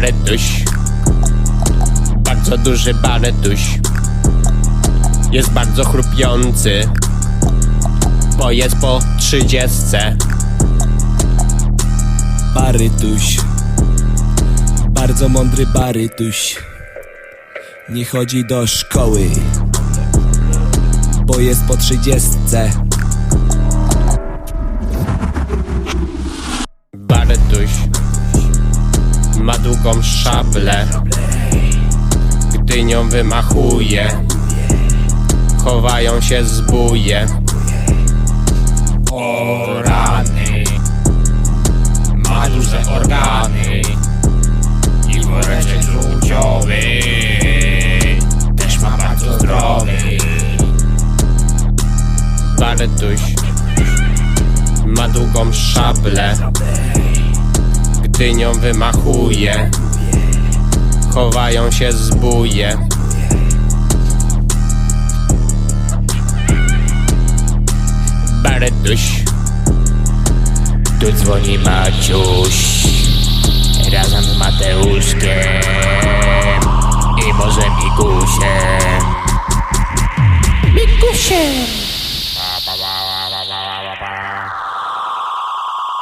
Baretuś. Bardzo duży baretuś. Jest bardzo chrupiący. Bo jest po trzydziestce. Barytuś. Bardzo mądry barytuś. Nie chodzi do szkoły, bo jest po trzydziestce. Ma długą szablę. Gdy nią wymachuje. Chowają się zbóje. O rany Ma duże organy I woreczek żółciowy Też ma bardzo zdrowy Baretuś ma długą szablę, pustynią wymachuje. Chowają się zbóje Baretuś. Tu dzwoni Maciuś. Razem z Mateuszkiem I może Mikusiem Mikusiem